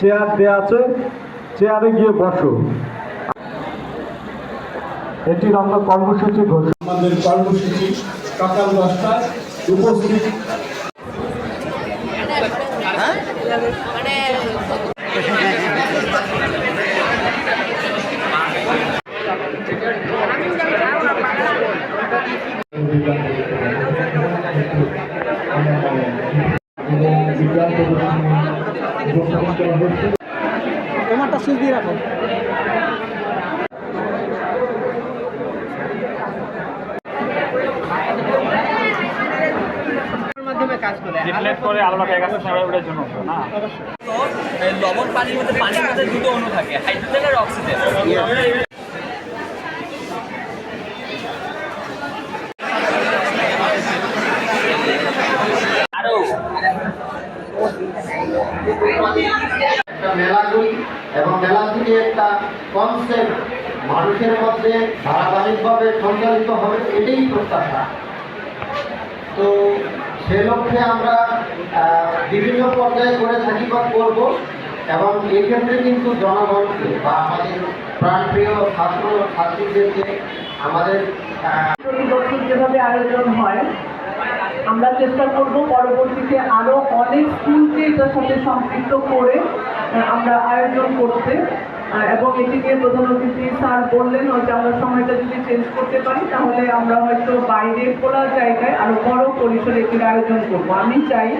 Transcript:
Chair দেওয়া আছে। চেয়ারে গিয়ে বসো। এটির আমরা কর্মসূচি ঘোষণা। আমাদের কর্মসূচি সকাল দশটায় উপস্থিত। তোমারটা সুইচ দিয়ে রাখো। রিফ্লেক্ট করে। আলোটা এক সবাই ওটার জন্য না? লবণ পানির মধ্যে পানির মধ্যে দুটো অণু থাকে হাইড্রোজেন আর অক্সিজেন আরও একটা মেলাগুলি এবং মেলা থেকে একটা কনসেপ্ট মানুষের মধ্যে ধারাবাহিকভাবে সঞ্চালিত হবে এটাই প্রত্যাশা। তো সে লক্ষ্যে আমরা বিভিন্ন পর্যায়ে করে থাকি বা করব এবং এক্ষেত্রে কিন্তু জনগণকে বা আমাদের প্রাণপ্রিয় ছাত্র ছাত্রীদেরকে আমাদের যেভাবে আয়োজন হয় আমরা চেষ্টা করব পরবর্তীতে আরও অনেক স্কুলকে এটার সাথে সম্পৃক্ত করে আমরা আয়োজন করতে। এবং এটি নিয়ে প্রধান অতিথি স্যার বললেন, হয়তো আমরা সময়টা যদি চেঞ্জ করতে পারি, তাহলে আমরা হয়তো বাইরে খোলা জায়গায় আরও বড় পরিসরে এটির আয়োজন করব। আমি চাই